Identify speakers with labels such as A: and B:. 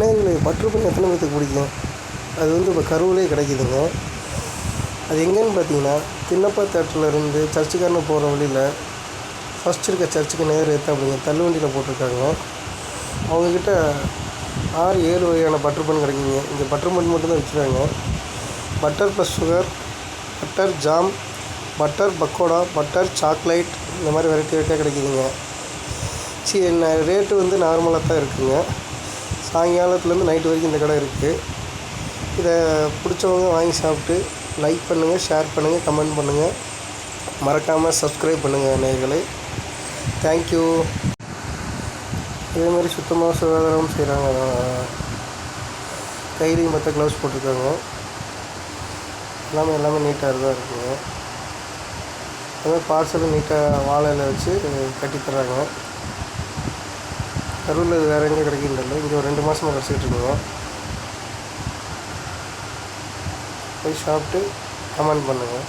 A: நேர்களே பட்டர் பண்ணி எத்தனை பேர்த்துக்கு பிடிக்கும் அது வந்து இப்போ கருவிலே கிடைக்குதுங்க. அது எங்கேன்னு பார்த்தீங்கன்னா தின்னப்பா தேட்டர்லேருந்து இருந்து போகிற வழியில் ஃபஸ்ட் இருக்க சர்ச்சுக்கு நேர் எடுத்து அப்படிங்க தள்ளுவண்டியில் போட்டிருக்காங்க. அவங்கக்கிட்ட ஆறு ஏழு வகையான பட்டர் பன் கிடைக்குங்க. இங்கே பட்டர் பன் மட்டும்தான் வச்சுருக்காங்க butter plus sugar butter jam butter pakoda butter chocolate இந்த மாதிரி வெரைட்டி வெரைட்டியாக கிடைக்குதுங்க. சரி என்ன ரேட்டு வந்து நார்மலாக தான் இருக்குங்க. சாயங்காலத்துலேருந்து நைட்டு வரைக்கும் இந்த கடை இருக்குது. இதை பிடிச்சவங்க வாங்கி சாப்பிட்டு லைக் பண்ணுங்கள் ஷேர் பண்ணுங்கள் கமெண்ட் பண்ணுங்கள் மறக்காமல் சப்ஸ்கிரைப் பண்ணுங்கள் நேர்களை தேங்க்யூ இதேமாதிரி சுத்தமாக சுகாதாரம் செய்கிறாங்க கைலியும் மற்ற க்ளவுஸ் போட்டிருக்காங்க. எல்லாமே எல்லாமே நீட்டாக தான் இருக்குங்க. அதுமாதிரி பார்சலும் நீட்டாக வாழையில் வச்சு கட்டி கரூரில் இது வேறு எங்கேயும் கிடைக்கின்றல இங்கே ஒரு ரெண்டு மாதமாக கிடச்சிக்கிட்டு இருக்கோம். போய் சாப்பிட்டு கமெண்ட் பண்ணுங்கள்